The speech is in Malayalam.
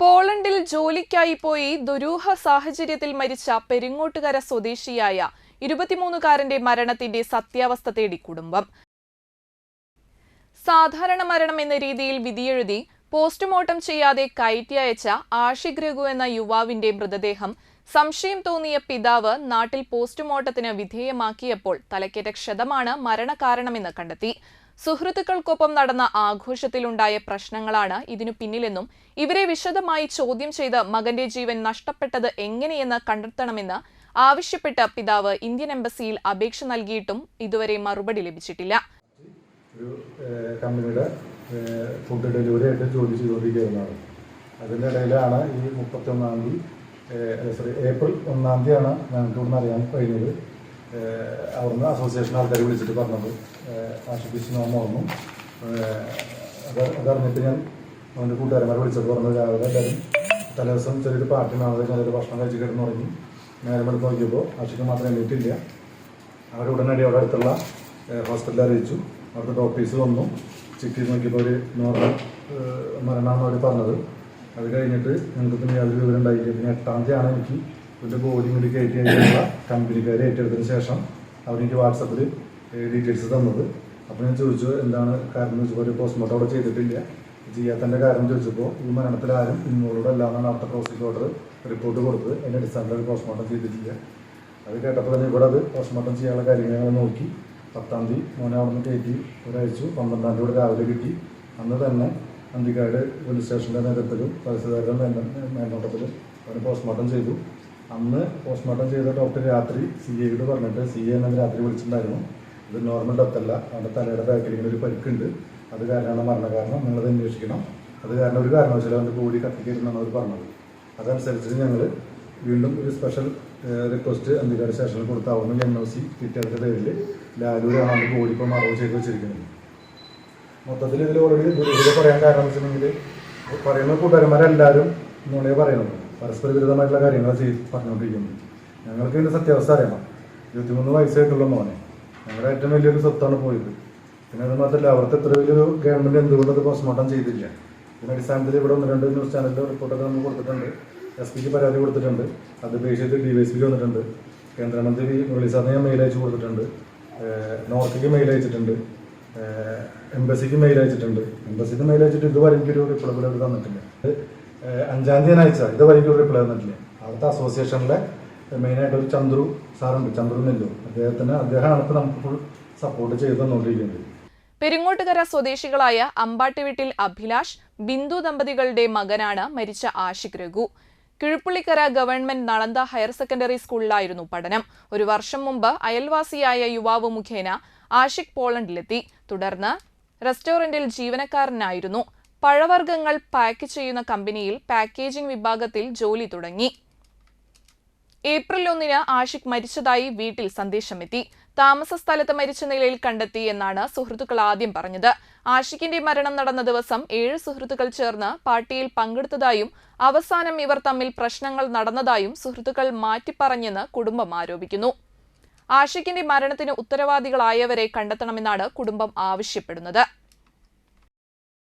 പോളണ്ടിൽ ജോലിക്കായി പോയി ദുരൂഹ സാഹചര്യത്തിൽ മരിച്ച പെരിങ്ങോട്ടുകര സ്വദേശിയായ ഇരുപത്തിമൂന്നുകാരന്റെ മരണത്തിന്റെ സത്യാവസ്ഥ തേടി കുടുംബം. സാധാരണ മരണം എന്ന രീതിയിൽ വിധിയെഴുതി പോസ്റ്റ്മോർട്ടം ചെയ്യാതെ കയറ്റി അയച്ച ആഷിഖ് രഘു എന്ന യുവാവിന്റെ മൃതദേഹം സംശയം തോന്നിയ പിതാവ് നാട്ടിൽ പോസ്റ്റ്മോർട്ടത്തിന് വിധേയമാക്കിയപ്പോൾ തലക്കേറ്റ ക്ഷതമാണ് മരണകാരണമെന്ന് കണ്ടെത്തി. സുഹൃത്തുക്കൾക്കൊപ്പം നടന്ന ആഘോഷത്തിലുണ്ടായ പ്രശ്നങ്ങളാണ് ഇതിനു പിന്നിലെന്നും ഇവരെ വിശദമായി ചോദ്യം ചെയ്ത് മകന്റെ ജീവൻ നഷ്ടപ്പെട്ടത് എങ്ങനെയെന്ന് കണ്ടെത്തണമെന്ന് ആവശ്യപ്പെട്ട പിതാവ് ഇന്ത്യൻ എംബസിയിൽ അപേക്ഷ നൽകിയിട്ടും ഇതുവരെ മറുപടി ലഭിച്ചിട്ടില്ല. ഫുഡ് ഡെലിവറി ആയിട്ട് ജോലി ചെയ്തുകൊണ്ടിരിക്കുന്നതാണ്. അതിന്റെ ഇടയിലാണ് ഈ മുപ്പത്തൊന്നാം തീയതി സോറി ഏപ്രിൽ ഒന്നാം തീയതിയാണ് ഞങ്ങൾക്ക് ഇവിടുന്ന് അറിയാൻ കഴിഞ്ഞത്. അവിടുന്ന് അസോസിയേഷൻ ആൾക്കാർ വിളിച്ചിട്ട് പറഞ്ഞത്. ആശുപത്രി നോമ വന്നു. അത് അതറിഞ്ഞിട്ട് ഞാൻ അവന്റെ കൂട്ടുകാരന്മാർ വിളിച്ചപ്പോൾ പറഞ്ഞത് രാവിലെ എല്ലാവരും തലേദിവസം ചെറിയൊരു പാർട്ടി നാളെ ചെറിയൊരു ഭക്ഷണം കഴിച്ച് കിടന്നു തുടങ്ങി നേരം എടുത്ത് നോക്കിയപ്പോൾ ആശുപത്രി മാത്രം എണ്ണീറ്റില്ല അവർ ഉടനടി അവിടെ അടുത്തുള്ള ഹോസ്പിറ്റലിൽ അറിയിച്ചു. അവിടുത്തെ ഡോക്ടേഴ്സ് വന്നു. ചെക്ക് നോക്കിയപ്പോൾ ഒരു നോർമൽ മരണമാണ് അവർ പറഞ്ഞത്. അത് കഴിഞ്ഞിട്ട് ഞങ്ങൾക്ക് പിന്നെ യാതൊരു വിവരം ഉണ്ടായില്ല പിന്നെ എട്ടാം തീയതിയാണ് എനിക്ക് ഇതിന്റെ ബോഡി കൂടി കയറ്റി കഴിഞ്ഞുള്ള കമ്പനിക്കാർ ഏറ്റെടുത്തതിന് ശേഷം അവരെനിക്ക് വാട്സപ്പിൽ ഡീറ്റെയിൽസ് തന്നത്. അപ്പോൾ ഞാൻ ചോദിച്ചു എന്താണ് കാരണം എന്ന് ചോദിച്ചപ്പോൾ പോസ്റ്റ്മോർട്ടം അവിടെ ചെയ്തിട്ടില്ല. ചെയ്യാത്തതിന്റെ കാരണം ചോദിച്ചപ്പോൾ ഈ മരണത്തിൽ ആരും ഇൻവോൾവ് അല്ല എന്നാണ് അവിടുത്തെ പ്രോസിക്യൂട്ടർ റിപ്പോർട്ട് കൊടുത്തത്. അതിന്റെ അടിസ്ഥാനത്തിൽ പോസ്റ്റ്മോർട്ടം ചെയ്തിട്ടില്ല. അത് കേട്ടപ്പോൾ തന്നെ ഇവിടെ അത് പോസ്റ്റ്മോർട്ടം ചെയ്യാനുള്ള കാര്യങ്ങൾ നോക്കി. പത്താം തീയതി മോനെ അവിടെ നിന്ന് കയറ്റി ഒരാഴ്ച പന്ത്രണ്ടാം തീയതി ഇവിടെ രാവിലെ കിട്ടി. അന്ന് തന്നെ അന്തിക്കാട് പോലീസ് സ്റ്റേഷന്റെ നേതൃത്വത്തിലും മേൽ- മേൽനോട്ടത്തിലും അവന് പോസ്റ്റ്മോർട്ടം ചെയ്തു. അന്ന് പോസ്റ്റ്മോർട്ടം ചെയ്ത ഡോക്ടർ രാത്രി സി എയോട് പറഞ്ഞിട്ട് സി എ എന്നെ രാത്രി വിളിച്ചിട്ടുണ്ടായിരുന്നു. ഇത് നോർമൽ ഡെത്ത് അല്ല. അവന്റെ തലയുടെ ബാക്കിൽ ഇങ്ങനെ ഒരു പരിക്കുണ്ട്. അത് കാരണമാണ് മരണകാരണം. നിങ്ങളത് അന്വേഷിക്കണം. അത് കാരണം ഒരു കാരണവശാലും അവന്റെ ബോഡി കത്തിക്കരുതെന്നാണ് അവർ പറഞ്ഞത്. അതനുസരിച്ച് ഞങ്ങൾ വീണ്ടും ഒരു സ്പെഷ്യൽ റിക്വസ്റ്റ് അന്തിക്കാട് സ്റ്റേഷനിൽ കൊടുത്താവുന്ന എൻ ഒ സി കിട്ടിയതിന്റെ പേരിൽ ലാലൂരാണ് അവന്റെ ബോഡി ഇപ്പോൾ മറവ് ചെയ്ത് വെച്ചിരിക്കുന്നത്. മൊത്തത്തിൽ ഇതിൽ ഓൾറെഡി ദുരിതം പറയാൻ കാരണം എന്ന് വെച്ചിട്ടുണ്ടെങ്കിൽ പറയുന്ന കൂട്ടുകാരന്മാരെല്ലാവരും നുണയെ പറയുന്നത് പരസ്പര വിരുദ്ധമായിട്ടുള്ള കാര്യങ്ങൾ ചെയ്ത് പറഞ്ഞുകൊണ്ടിരിക്കുന്നത് ഞങ്ങൾക്ക് ഇതിന്റെ സത്യാവസ്ഥ അറിയണം. ഇരുപത്തിമൂന്ന് വയസ്സായിട്ടുള്ള മോനെ. ഞങ്ങളുടെ ഏറ്റവും വലിയൊരു സ്വത്താണ് പോയത്. പിന്നെ അത് മാത്രമല്ല അവർക്ക് എത്ര വലിയൊരു ഗവൺമെന്റ് എന്തുകൊണ്ട് അത് പോസ്റ്റ്മോർട്ടം ചെയ്തില്ല. ഇതിന്റെ അടിസ്ഥാനത്തിൽ ഇവിടെ ഒന്ന് രണ്ട് ന്യൂസ് ചാനലിൽ റിപ്പോർട്ടൊക്കെ നമ്മൾ കൊടുത്തിട്ടുണ്ട്. എസ് പിക്ക് പരാതി കൊടുത്തിട്ടുണ്ട്. അത് ചെയ്ത് ഡി വൈ സിക്ക് വന്നിട്ടുണ്ട്. കേന്ദ്രമന്ത്രി മുരളി ഞാൻ മെയിൽ അയച്ചു കൊടുത്തിട്ടുണ്ട്. നോർത്തിക്ക് മെയിൽ അയച്ചിട്ടുണ്ട്. എംബസിക്ക് മെയിൽ അയച്ചിട്ടുണ്ട്. എംബസിക്ക് മെയിൽ അയച്ചിട്ട് ഇതുവരെ എനിക്കൊരു റിപ്ലൈ പോലും തന്നിട്ടില്ല. അഞ്ചാം തീയതി അയച്ച ഇതുവരെ എനിക്കൊരു റിപ്ലൈ തന്നിട്ടില്ല. അവിടുത്തെ അസോസിയേഷനിലെ മെയിനായിട്ട് ഒരു ചന്ദ്രു സാറുണ്ട്. ചന്ദ്രു നെല്ലു. അദ്ദേഹത്തിന് അദ്ദേഹമാണ് ഇപ്പോൾ നമുക്ക് ഫുൾ സപ്പോർട്ട് ചെയ്ത് തന്നുകൊണ്ടിരിക്കുന്നത് പെരിങ്ങോട്ടുകര സ്വദേശികളായ അമ്പാട്ടിവീട്ടിൽ അഭിലാഷ് ബിന്ദു ദമ്പതികളുടെ മകനാണ് മരിച്ച Ashik Raghu. Kizhuppullikkara government Nalanda higher secondary സ്കൂളിലായിരുന്നു പഠനം. ഒരു വർഷം മുമ്പ് അയൽവാസിയായ യുവാവ് മുഖേന ആഷിഖ് പോളണ്ടിലെത്തി. തുടർന്ന് റെസ്റ്റോറന്റിൽ ജീവനക്കാരനായിരുന്നു. പഴവർഗങ്ങൾ പാക്ക് ചെയ്യുന്ന കമ്പനിയിൽ പാക്കേജിംഗ് വിഭാഗത്തിൽ ജോലി തുടങ്ങി. ഏപ്രിൽ ഒന്നിന് ആഷിഖ് മരിച്ചതായി വീട്ടിൽ സന്ദേശമെത്തി. താമസ സ്ഥലത്ത് മരിച്ച നിലയിൽ കണ്ടെത്തി എന്നാണ് സുഹൃത്തുക്കൾ ആദ്യം പറഞ്ഞത്. ആഷിഖിന്റെ മരണം നടന്ന ദിവസം ഏഴ് സുഹൃത്തുക്കൾ ചേർന്ന് പാർട്ടിയിൽ പങ്കെടുത്തതായും അവസാനം ഇവർ തമ്മിൽ പ്രശ്നങ്ങൾ നടന്നതായും സുഹൃത്തുക്കൾ മാറ്റിപ്പറഞ്ഞെന്ന് കുടുംബം ആരോപിക്കുന്നു. ആഷിഖിന്റെ മരണത്തിന് ഉത്തരവാദികളായവരെ കണ്ടെത്തണമെന്നാണ് കുടുംബം ആവശ്യപ്പെടുന്നത്.